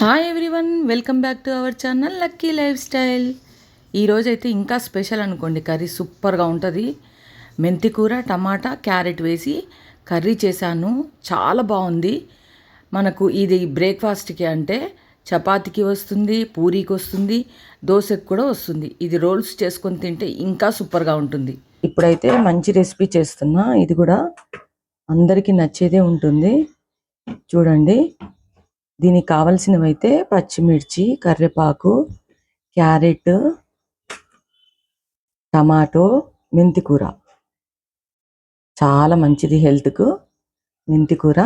Hi everyone welcome back to our channel lucky lifestyle ఈరోజైతే ఇంకా special అనుకోండి curry సూపర్గా ఉంటుంది. మెంతి కూర టమాటా క్యారెట్ వేసి కర్రీ చేశాను. చాలా బాగుంది. మనకు ఇది బ్రేక్ఫాస్ట్కి అంటే చపాతీకి వస్తుంది పూరీకి వస్తుంది దోశకి కూడా వస్తుంది. ఇది రోల్స్ చేసుకొని తింటే ఇంకా సూపర్గా ఉంటుంది. ఇప్పుడైతే మంచి రెసిపీ చేస్తున్నా. ఇది కూడా అందరికీ నచ్చేదే ఉంటుంది. చూడండి. దీనికి కావలసినవైతే అయితే పచ్చిమిర్చి కరివేపాకు క్యారెట్ టమాటో మెంతికూర. చాలా మంచిది హెల్త్కు. మెంతికూర.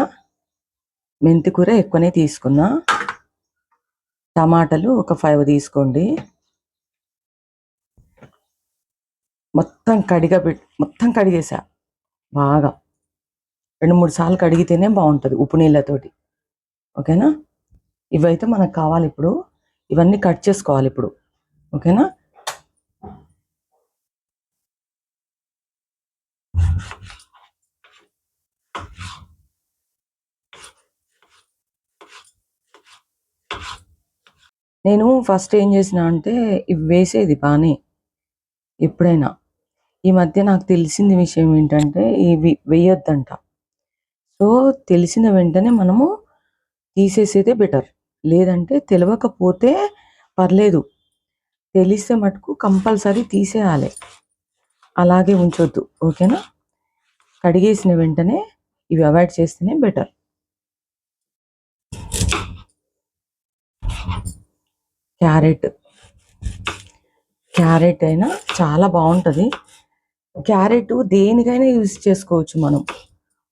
మెంతికూర ఎక్కువనే తీసుకున్నా. టమాటాలు ఒక ఫైవ్ తీసుకోండి. మొత్తం కడిగా పెట్టి మొత్తం కడిగేసా. బాగా. రెండు మూడు సార్లు కడిగితేనే బాగుంటుంది ఉప్పు నీళ్ళతోటి. ఓకేనా? ఇవైతే మనకు కావాలి ఇప్పుడు. ఇవన్నీ కట్ చేసుకోవాలి ఇప్పుడు. ఓకేనా? నేను ఫస్ట్ ఏం చేసిన అంటే ఇవి వేసేది బాగానే ఎప్పుడైనా. ఈ మధ్య నాకు తెలిసిన విషయం ఏంటంటే ఇవి వేయొద్దంట. సో తెలిసిన వెంటనే మనము తీసేసేదే బెటర్. లేదంటే తెలియకపోతే పర్లేదు. తెలిస్తే మటుకు కంపల్సరీ తీసేయాలి. అలాగే ఉంచొద్దు. ఓకేనా? కడిగేసిన వెంటనే ఇవి అవాయిడ్ చేస్తేనే బెటర్. క్యారెట్. క్యారెట్ అయినా చాలా బాగుంటుంది. క్యారెట్ దేనికైనా యూజ్ చేసుకోవచ్చు మనం.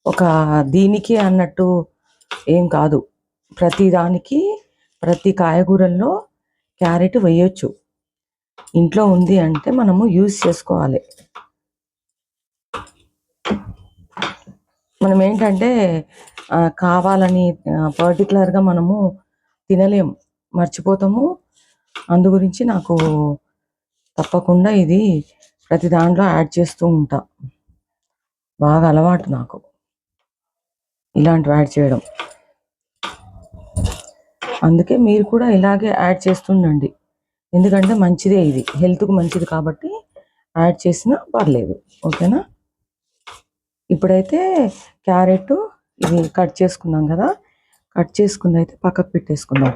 ఒక దీనికి అన్నట్టు ఏం కాదు. ప్రతి దానికి ప్రతి కాయగూరల్లో క్యారెట్ వేయొచ్చు. ఇంట్లో ఉంది అంటే మనము యూజ్ చేసుకోవాలి. మనం ఏంటంటే కావాలని పర్టికులర్గా మనము తినలేం మర్చిపోతాము. అందు గురించి నాకు తప్పకుండా ఇది ప్రతి దాంట్లో యాడ్ చేస్తూ ఉంటా. బాగా అలవాటు నాకు. ఇలాంటివి యాడ్ చేయడం. అందుకే మీరు కూడా ఇలాగే యాడ్ చేస్తుండండి. ఎందుకంటే మంచిదే ఇది. హెల్త్కు మంచిది కాబట్టి యాడ్ చేసినా పర్లేదు. ఓకేనా? ఇప్పుడైతే క్యారెట్ ఇది కట్ చేసుకున్నాం కదా. కట్ చేసుకుంది అయితే పక్కకు పెట్టేసుకుందాం.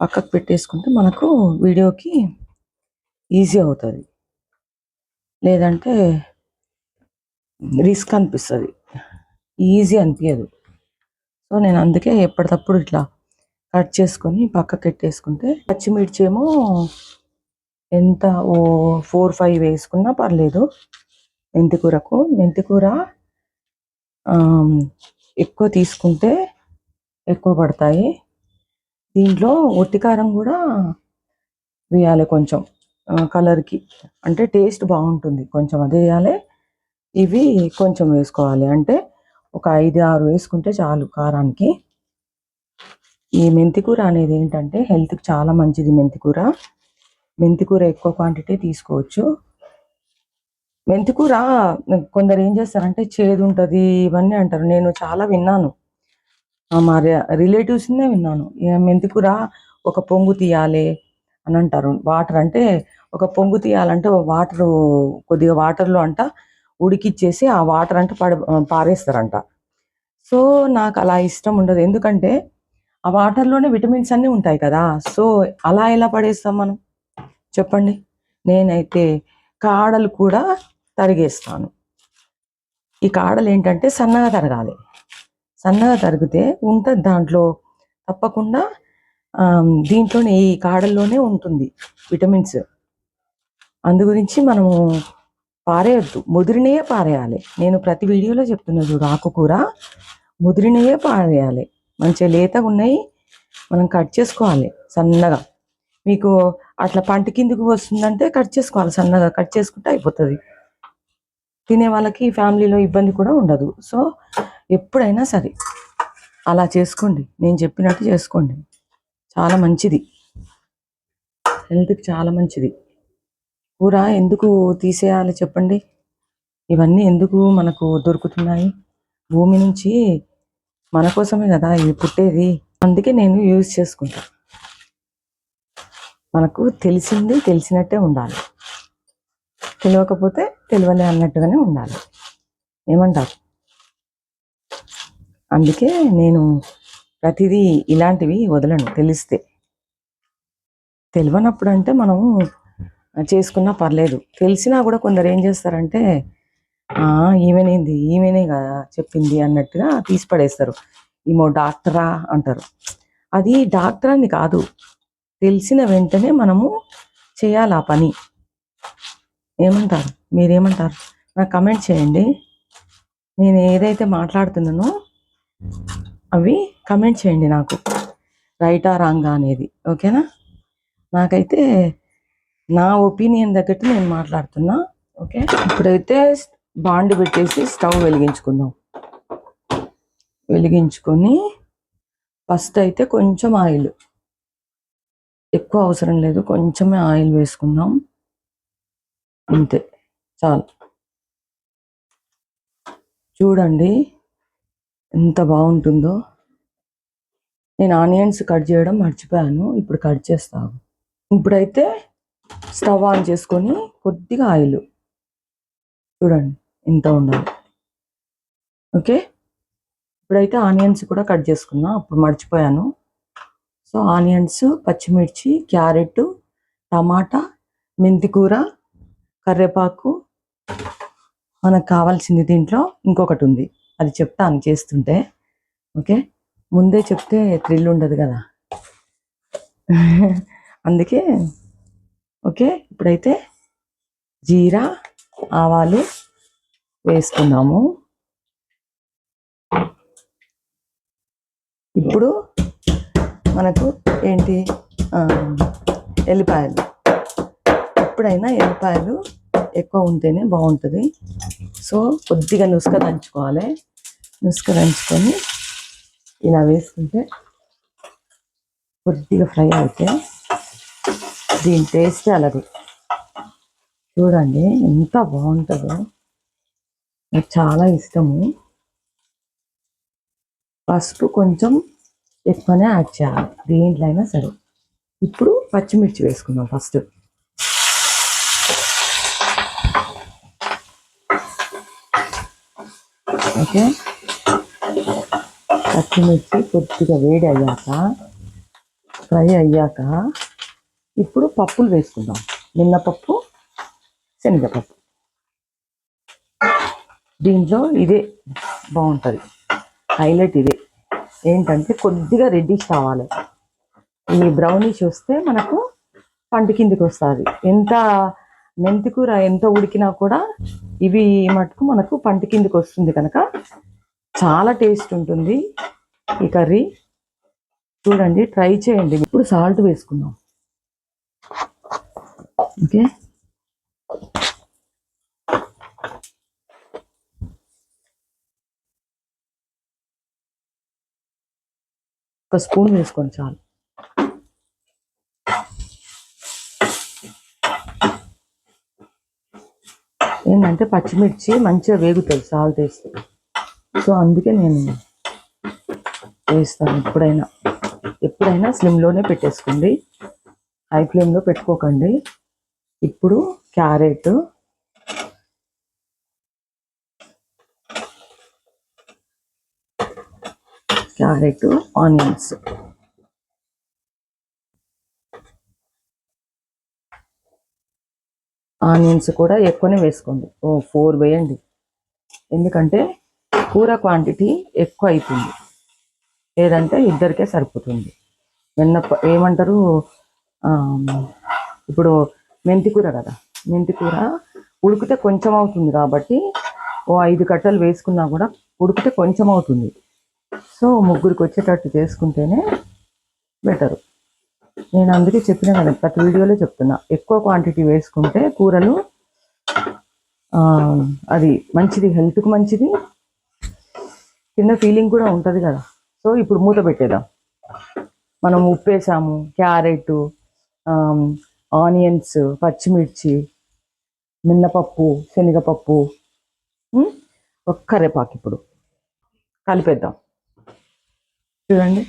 పక్కకు పెట్టేసుకుంటే మనకు వీడియోకి ఈజీ అవుతుంది. లేదంటే రిస్క్ అనిపిస్తుంది. ఈజీ అనిపించదు సో నేను అందుకే ఎప్పటికప్పుడు ఇట్లా కట్ చేసుకొని పక్కకి పెట్టేసుకుంటే పచ్చిమిర్చి ఏమో ఎంత ఓ ఫోర్ ఫైవ్ వేసుకున్నా పర్లేదు. మెంతికూరకు మెంతికూర ఎక్కువ తీసుకుంటే ఎక్కువ పడతాయి. దీంట్లో ఒట్టికారం కూడా వేయాలి కొంచెం. కలర్కి. అంటే టేస్ట్ బాగుంటుంది. కొంచెం అదే వేయాలి. ఇవి కొంచెం వేసుకోవాలి. అంటే ఒక ఐదు ఆరు వేసుకుంటే చాలు కారానికి. ఈ మెంతికూర అనేది ఏంటంటే హెల్త్కి చాలా మంచిది మెంతికూర మెంతికూర ఎక్కువ క్వాంటిటీ తీసుకోవచ్చు. మెంతికూర కొందరు ఏం చేస్తారంటే చేదు ఉంటుంది ఇవన్నీ అంటారు. నేను చాలా విన్నాను. మా రిలేటివ్స్నే విన్నాను. మెంతికూర ఒక పొంగు తీయాలి అని అంటారు. వాటర్ అంటే ఒక పొంగు తీయాలంటే వాటర్ కొద్దిగా వాటర్లో అంట ఉడికిచ్చేసి ఆ వాటర్ అంటే పడ పారేస్తారంట. సో నాకు అలా ఇష్టం ఉండదు. ఎందుకంటే ఆ వాటర్లోనే విటమిన్స్ అన్నీ ఉంటాయి కదా. సో అలా ఎలా పడేస్తాం మనం? చెప్పండి. నేనైతే కాడలు కూడా తరిగేస్తాను. ఈ కాడలు ఏంటంటే సన్నగా తరగాలి. సన్నగా తరిగితే ఉంటుంది దాంట్లో తప్పకుండా దీంట్లోనే ఈ కాడల్లోనే ఉంటుంది విటమిన్స్. అందు గురించి మనము పారేయద్దు. ముదిరినయే పారేయాలి. నేను ప్రతి వీడియోలో చెప్తున్నా చూడు ఆకుకూర. ముదిరినయే పారేయాలి. మంచిగా లేతగా ఉన్నాయి. మనం కట్ చేసుకోవాలి సన్నగా. మీకు అట్లా పంట కిందకు వస్తుందంటే కట్ చేసుకోవాలి సన్నగా. కట్ చేసుకుంటే అయిపోతుంది. తినే వాళ్ళకి ఫ్యామిలీలో ఇబ్బంది కూడా ఉండదు. సో ఎప్పుడైనా సరే అలా చేసుకోండి. నేను చెప్పినట్టు చేసుకోండి. చాలా మంచిది. హెల్త్కి చాలా మంచిది. కూర ఎందుకు తీసేయాలి చెప్పండి? ఇవన్నీ ఎందుకు మనకు దొరుకుతున్నాయి? భూమి నుంచి మన కోసమే కదా ఇవి పుట్టేది? అందుకే నేను యూజ్ చేసుకుంటా. మనకు తెలిసింది తెలిసినట్టే ఉండాలి. తెలియకపోతే తెలియలే అన్నట్టుగానే ఉండాలి. ఏమంటారు అందుకే నేను ప్రతిదీ ఇలాంటివి వదలను తెలిస్తే. తెలియనప్పుడు అంటే మనము చేసుకున్నా పర్లేదు. తెలిసినా కూడా కొందరు ఏం చేస్తారంటే ఈమెనేంది ఈమెనే కదా చెప్పింది అన్నట్టుగా తీసి పడేస్తారు. ఈమో డాక్టరా అంటారు. అది డాక్టర్ అని కాదు. తెలిసిన వెంటనే మనము చేయాలి ఆ పని. ఏమంటారు? మీరేమంటారు? నాకు కమెంట్ చేయండి. నేను ఏదైతే మాట్లాడుతున్నానో అవి కమెంట్ చేయండి నాకు. రైటా రాంగా అనేది. ఓకేనా? నాకైతే నా ఒపీనియన్ తగ్గట్టు నేను మాట్లాడుతున్నా. ఓకే? ఇప్పుడైతే బాండ్ పెట్టేసి స్టవ్ వెలిగించుకుందాం. వెలిగించుకొని ఫస్ట్ అయితే కొంచెం ఆయిల్. ఎక్కువ అవసరం లేదు కొంచెమే ఆయిల్ వేసుకుందాం. అంతే చాలు. చూడండి ఎంత బాగుంటుందో. నేను ఆనియన్స్ కట్ చేయడం మర్చిపోయాను ఇప్పుడు కట్ చేస్తాను. ఇప్పుడైతే స్టవ్ ఆన్ చేసుకొని కొద్దిగా ఆయిల్. చూడండి. ఇంత ఉండాలి. ఓకే? ఇప్పుడైతే ఆనియన్స్ కూడా కట్ చేసుకున్నా అప్పుడు మర్చిపోయాను. సో ఆనియన్స్ పచ్చిమిర్చి క్యారెట్ టమాటా మెంతికూర కరివేపాకు మనకు కావాల్సింది దీంట్లో ఇంకొకటి ఉంది. అది చెప్తాను చేస్తుంటే. ఓకే? ముందే చెప్తే థ్రిల్ ఉండదు కదా. అందుకే ఓకే? ఇప్పుడైతే జీరా ఆవాలు వేసుకున్నాము ఇప్పుడు మనకు ఏంటి? ఎల్లిపాయలు. ఎప్పుడైనా ఎల్లిపాయలు ఎక్కువ ఉంటేనే బాగుంటుంది. సో కొద్దిగా నుసుక దంచుకోవాలి. నుసుక దంచుకొని ఇలా వేసుకుంటే కొద్దిగా ఫ్రై అయితే దీని టేస్ట్ అలాగే. చూడండి ఎంత బాగుంటుందో. నాకు చాలా ఇష్టము. పసుపు కొంచెం ఎక్కువనే యాడ్ చేయాలి దేంట్లో అయినా సరే. ఇప్పుడు పచ్చిమిర్చి వేసుకుందాం ఫస్ట్. ఓకే. పచ్చిమిర్చి కొద్దిగా వేడి అయ్యాక ఫ్రై అయ్యాక ఇప్పుడు పప్పులు వేసుకుందాం. మిన్నపప్పు శనగపప్పు. దీంట్లో ఇదే బాగుంటుంది. హైలైట్ ఇదే. ఏంటంటే కొద్దిగా రెడ్డిష్ కావాలి. ఈ బ్రౌనిష్ వస్తే మనకు పంట కిందికి వస్తుంది. ఎంత మెంతికూర ఎంత ఉడికినా కూడా ఇవి మటుకు మనకు పంట కిందికి వస్తుంది కనుక చాలా టేస్ట్ ఉంటుంది ఈ కర్రీ. చూడండి ట్రై చేయండి. ఇప్పుడు సాల్ట్ వేసుకుందాం. ఓకే? ఒక స్పూన్ వేసుకోండి చాలు. ఏంటంటే పచ్చిమిర్చి మంచిగా వేగుతుంది సాల్ట్ వేస్తే. సో అందుకే నేను వేస్తాను ఎప్పుడైనా. ఎప్పుడైనా స్లిమ్లోనే పెట్టేసుకోండి. హై ఫ్లేమ్లో పెట్టుకోకండి. ఇప్పుడు క్యారెట్ క్యారెట్ ఆనియన్స్. ఆనియన్స్ కూడా ఎక్కువనే వేసుకోండి. ఓ ఫోర్ వేయండి. ఎందుకంటే కూర క్వాంటిటీ ఎక్కువ అవుతుంది లేదంటే ఇద్దరికే సరిపోతుంది. వెన్న ఏమంటారు? ఇప్పుడు మెంతి కూర కదా. మెంతి కూర ఉడికితే కొంచెం అవుతుంది కాబట్టి ఓ ఐదు కట్టలు వేసుకున్నా కూడా ఉడికితే కొంచెం అవుతుంది. సో ముగ్గురికి వచ్చేటట్టు చేసుకుంటేనే బెటరు. నేను అందుకే చెప్పిన కదా ప్రతి వీడియోలో చెప్తున్నా. ఎక్కువ క్వాంటిటీ వేసుకుంటే కూరలు అది మంచిది హెల్త్కి మంచిది కింద ఫీలింగ్ కూడా ఉంటుంది కదా. సో ఇప్పుడు మూత పెట్టేద్దాం. మనం ఉప్పు వేసాము క్యారెట్ ఆనియన్స్ పచ్చిమిర్చి మిన్నపప్పు శనగపప్పు ఒక్కరే ఒక ఇప్పుడు కలిపేద్దాం. చూడండి.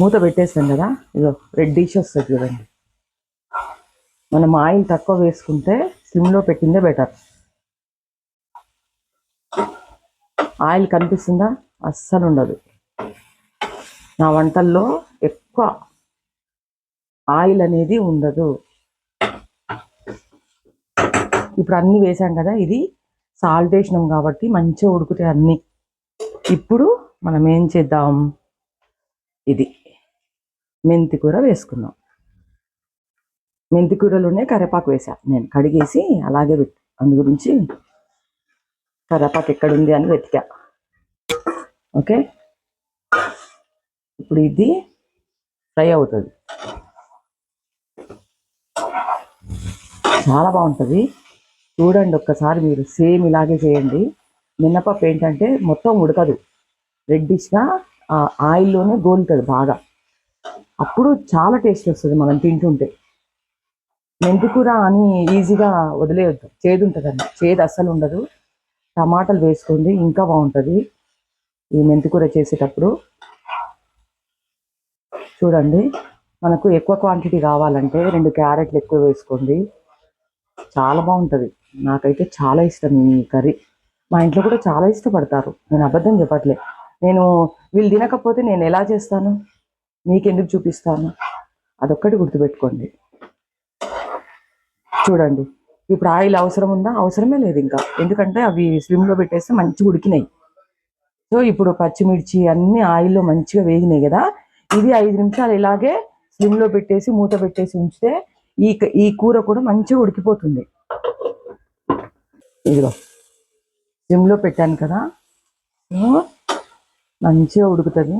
మూత పెట్టేసాం కదా ఇదో రెడ్ డిష్ వస్తుంది చూడండి. మనం ఆయిల్ తక్కువ వేసుకుంటే స్లిమ్లో పెట్టిందే బెటర్ ఆయిల్ కనిపిస్తుందా? అస్సలు ఉండదు. నా వంటల్లో ఎక్కువ ఆయిల్ అనేది ఉండదు. ఇప్పుడు అన్నీ వేసాం కదా ఇది సాల్ట్ వేసినాం కాబట్టి మంచిగా ఉడుకుతాయి అన్నీ. ఇప్పుడు మనం ఏం చేద్దాం? ఇది. మెంతి కూర వేసుకుందాం మెంతి కూరలోనే కరేపాకు వేసా నేను కడిగేసి అలాగే పెట్టు. అందు గురించి కరివేపాకు ఎక్కడుంది అని వెతికా. ఓకే? ఇప్పుడు ఇది ఫ్రై అవుతుంది. చాలా బాగుంటుంది. చూడండి ఒక్కసారి మీరు. సేమ్ ఇలాగే చేయండి. మినపప్పు ఏంటంటే మొత్తం ఉడకదు. రెడ్డిష్గా ఆ ఆయిల్లోనే గోలుతుంది బాగా. అప్పుడు చాలా టేస్ట్ వస్తుంది మనం తింటుంటే. మెంతికూర అని ఈజీగా వదిలేయద్దు. చేదు ఉంటుందండి. చేదు అస్సలు ఉండదు. టమాటాలు వేసుకోండి ఇంకా బాగుంటుంది. ఈ మెంతికూర చేసేటప్పుడు చూడండి మనకు ఎక్కువ క్వాంటిటీ కావాలంటే రెండు క్యారెట్లు ఎక్కువ వేసుకోండి. చాలా బాగుంటుంది. నాకైతే చాలా ఇష్టం ఈ కర్రీ. మా ఇంట్లో కూడా చాలా ఇష్టపడతారు. నేను అబద్ధం చెప్పట్లే. నేను వీళ్ళు తినకపోతే నేను ఎలా చేస్తాను? మీకెందుకు చూపిస్తాను? అదొక్కటి గుర్తుపెట్టుకోండి. చూడండి. ఇప్పుడు ఆయిల్ అవసరం ఉందా? అవసరమే లేదు ఇంకా. ఎందుకంటే అవి స్లిమ్లో పెట్టేస్తే మంచిగా ఉడికినాయి. సో ఇప్పుడు పచ్చిమిర్చి అన్ని ఆయిల్లో మంచిగా వేగినాయి కదా? ఇది ఐదు నిమిషాలు ఇలాగే స్లిమ్లో పెట్టేసి మూత పెట్టేసి ఉంచితే ఈ ఈ కూర కూడా మంచిగా ఉడికిపోతుంది. ఇదిగో. స్లిమ్లో పెట్టాను కదా? మంచిగా ఉడుకుతుంది.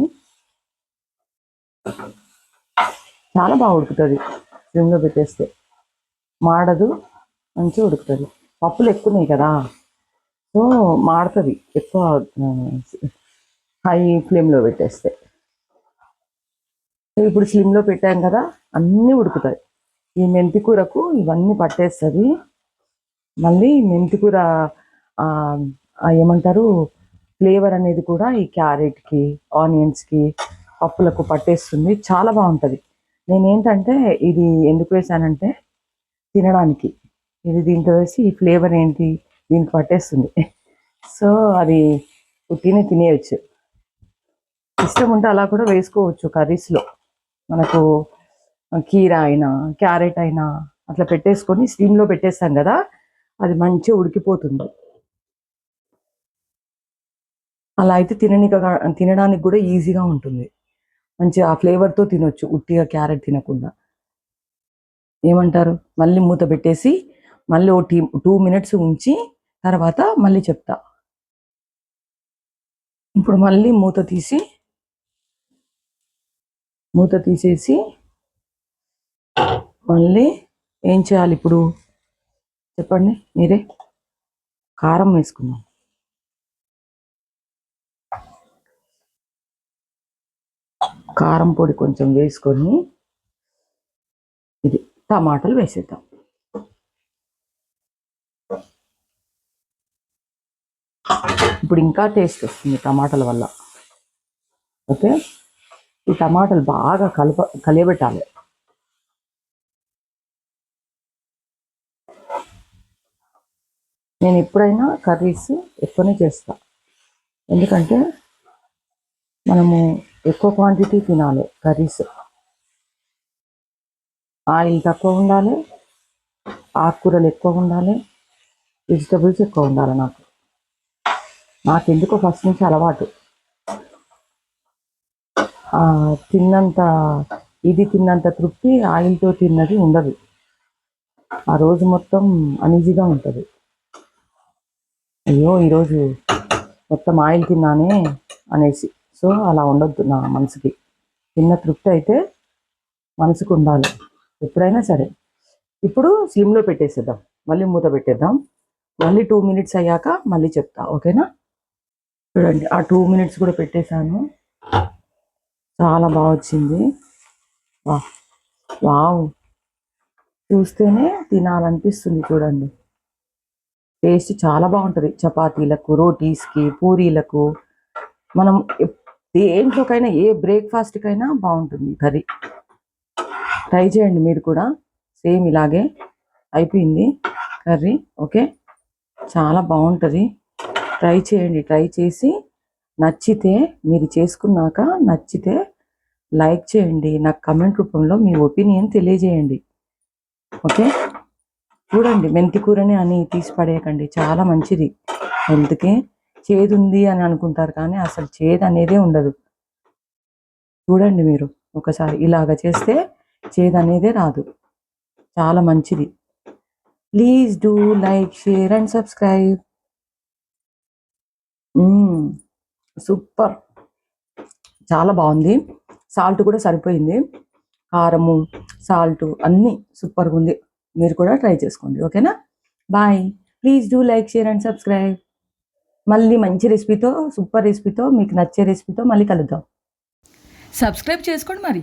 చాలా బాగా ఉడుకుతుంది స్లిమ్లో పెట్టేస్తే. మాడదు మంచిగా ఉడుకుతుంది. పప్పులు ఎక్కువన్నాయి కదా సో మాడుతుంది ఎక్కువ హై ఫ్లేమ్లో పెట్టేస్తే. ఇప్పుడు స్లిమ్లో పెట్టాం కదా అన్నీ ఉడుకుతాయి. ఈ మెంతి కూరకు ఇవన్నీ పట్టేస్తుంది. మళ్ళీ మెంతి కూర ఏమంటారు? ఫ్లేవర్ అనేది కూడా ఈ క్యారెట్కి ఆనియన్స్కి పప్పులకు పట్టేస్తుంది. చాలా బాగుంటుంది. నేనేంటంటే ఇది ఎందుకు వేసానంటే తినడానికి. ఇది దీంట్లో వేసి ఈ ఫ్లేవర్ ఏంటి దీనికి పట్టేస్తుంది. సో అది ఉట్టినే తినేయచ్చు. ఇష్టం ఉంటే అలా కూడా వేసుకోవచ్చు కర్రీస్లో. మనకు కీర అయినా క్యారెట్ అయినా అట్లా పెట్టేసుకొని స్టీమ్లో పెట్టేస్తాం కదా అది మంచిగా ఉడికిపోతుంది. అలా అయితే తిననిక తినడానికి కూడా ఈజీగా ఉంటుంది. మంచిగా ఆ ఫ్లేవర్తో తినొచ్చు ఉట్టిగా క్యారెట్ తినకుండా. ఏమంటారు? మళ్ళీ మూత పెట్టేసి మళ్ళీ ఓ టీ టూ మినిట్స్ ఉంచి తర్వాత మళ్ళీ చెప్తా. ఇప్పుడు మళ్ళీ మూత తీసి మూత తీసేసి మళ్ళీ ఏం చేయాలి ఇప్పుడు? చెప్పండి మీరే. కారం వేసుకుందాం. కారం పొడి కొంచెం వేసుకొని ఇది టమాటాలు వేసేద్దాం. ఇప్పుడు ఇంకా టేస్ట్ వస్తుంది టమాటాల వల్ల. ఓకే? ఈ టమాటాలు బాగా కలప కలియబెట్టాలి. నేను ఎప్పుడైనా కర్రీస్ ఎక్కువనే చేస్తా. ఎందుకంటే మనము ఎక్కువ క్వాంటిటీ తినాలి కర్రీస్ ఆయిల్ తక్కువ ఉండాలి ఆకుకూరలు ఎక్కువ ఉండాలి వెజిటబుల్స్ ఎక్కువ ఉండాలి నాకు. నాకు ఎందుకో ఫస్ట్ నుంచి అలవాటు. తిన్నంత ఇది తిన్నంత తృప్తి ఆయిల్తో తిన్నది ఉండదు. ఆ రోజు మొత్తం అనీజీగా ఉంటుంది. అయ్యో ఈరోజు మొత్తం ఆయిల్ తిన్నానే అనేసి. సో అలా ఉండొద్దు నా మనసుకి. తిన్న తృప్తి అయితే మనసుకు ఉండాలి. ఎప్పుడైనా సరే. ఇప్పుడు స్లిమ్లో పెట్టేసేద్దాం. మళ్ళీ మూత పెట్టేద్దాం. మళ్ళీ టూ మినిట్స్ అయ్యాక మళ్ళీ చెప్తా. ఓకేనా చూడండి ఆ టూ మినిట్స్ కూడా పెట్టేశాను. చాలా బాగా వచ్చింది. వా వావ్. చూస్తేనే తినాలనిపిస్తుంది చూడండి. టేస్ట్ చాలా బాగుంటుంది. చపాతీలకు రోటీస్కి పూరీలకు. మనం దేంట్లోకైనా ఏ బ్రేక్ఫాస్ట్కైనా బాగుంటుంది కర్రీ. ట్రై చేయండి మీరు కూడా. సేమ్ ఇలాగే అయిపోయింది కర్రీ ఓకే? చాలా బాగుంటుంది. ట్రై చేయండి ట్రై చేసి నచ్చితే మీరు చేసుకున్నాక నచ్చితే లైక్ చేయండి. నాకు కమెంట్ రూపంలో మీ ఒపీనియన్ తెలియజేయండి. ఓకే? చూడండి మెంతి కూరని అని తీసి పడేయకండి. చాలా మంచిది హెల్త్కి. చేదు ఉంది అని అనుకుంటారు కానీ అసలు చేదు అనేదే ఉండదు. చూడండి మీరు ఒకసారి ఇలాగ చేస్తే చేదు అనేదే రాదు. చాలా మంచిది. Please do like share and subscribe. Super. చాలా బాగుంది. సాల్ట్ కూడా సరిపోయింది. కారము సాల్ట్ అన్నీ సూపర్గా ఉంది. మీరు కూడా ట్రై చేసుకోండి. ఓకేనా? Bye. Please do like share and subscribe. మళ్ళీ మంచి రెసిపీతో సూపర్ రెసిపీతో మీకు నచ్చే రెసిపీతో మళ్ళీ కలుద్దాం. సబ్స్క్రైబ్ చేసుకోండి మరి.